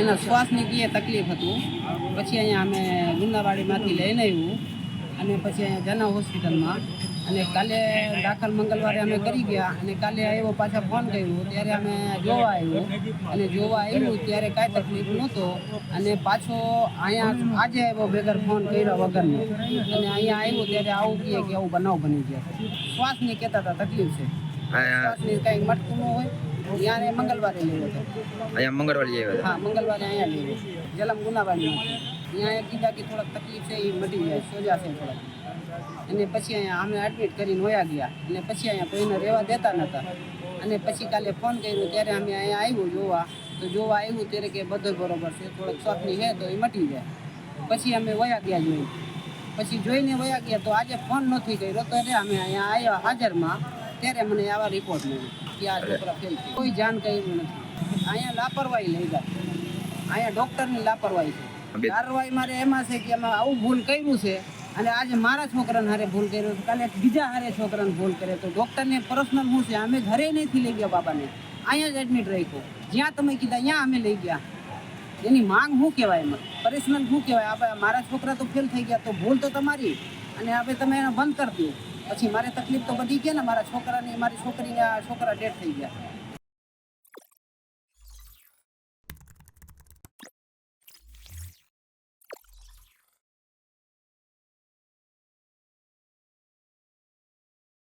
એના શ્વાસની કીએ તકલીફ હતું. પછી અહીંયા અમે ગુંદાવાડીમાંથી લઈને આવ્યું. અને પછી અહીંયા જના હોસ્પિટલમાં. અને કાલે દાખલ મંગળવારે અમે કરી ગયા. અને કાલે આવ્યો પાછા ફોન કર્યો. ત્યારે અમે જોવા આવ્યો. અને જોવા આવ્યું ત્યારે કાંઈ તકલીફ નહોતો. અને પાછો અહીંયા આજે આવ્યો વગર ફોન કર્યો વગરનો. અને અહીંયા આવ્યો ત્યારે આવું કહે કે આવું બનાવ બની ગયા. શ્વાસની કહેતા હતા તકલીફ છે. શ્વાસની કાંઈ મટકું ન હોય. ત્યાં મંગળવારે લેવો હતો અહીંયા મંગળવારે આવ્યા હા મંગળવારે અહીંયા લેવો જલમ ગુનાવાડીમાં અહીંયા કીધા કે થોડાક તકલીફ છે એ મટી જાય સોજા છે થોડાક. અને પછી અહીંયા અમે એડમિટ કરીને વયા ગયા. અને પછી અહીંયા કોઈને રહેવા દેતા નહોતા અને પછી કાલે ફોન કર્યો ત્યારે અમે અહીંયા આવ્યું જોવા. તો જોવા આવ્યું ત્યારે કે બધું બરોબર છે થોડોક શોખની છે તો એ મટી જાય. પછી અમે વયા ગયા જોઈ પછી જોઈને વયા ગયા તો આજે ફોન નથી કર્યો તો અમે અહીંયા આવ્યા હાજરમાં. ત્યારે મને આવા રિપોર્ટ મળ્યો કે આ છોકરા ફેલ થઈ કોઈ જાણ કર્યું નથી. અહીંયા લાપરવાહી લઈ ગયા. અહીંયા ડૉક્ટરની લાપરવાહી છે. કાર્યવાહી મારે એમાં છે કે એમાં આવું ભૂલ કર્યું છે અને આજે મારા છોકરાને હારે ભૂલ કર્યો કાલે બીજા હારે છોકરાને ભૂલ કરે તો ડૉક્ટરને પર્સનલ શું છે? અમે ઘરે નથી લઈ ગયા બાબાને. અહીંયા જ એડમિટ રાખ્યો. જ્યાં તમે કીધા ત્યાં અમે લઈ ગયા. એની માંગ શું કહેવાય એમાં? પર્સનલ શું કહેવાય? આપણે મારા છોકરા તો ફેલ થઈ ગયા તો ભૂલ તો તમારી. અને હવે તમે એને બંધ કરી દો. પછી મારે તકલીફ તો બધી કે ને મારા છોકરાની, મારી છોકરીને છોકરા ડેટ થઈ ગયા.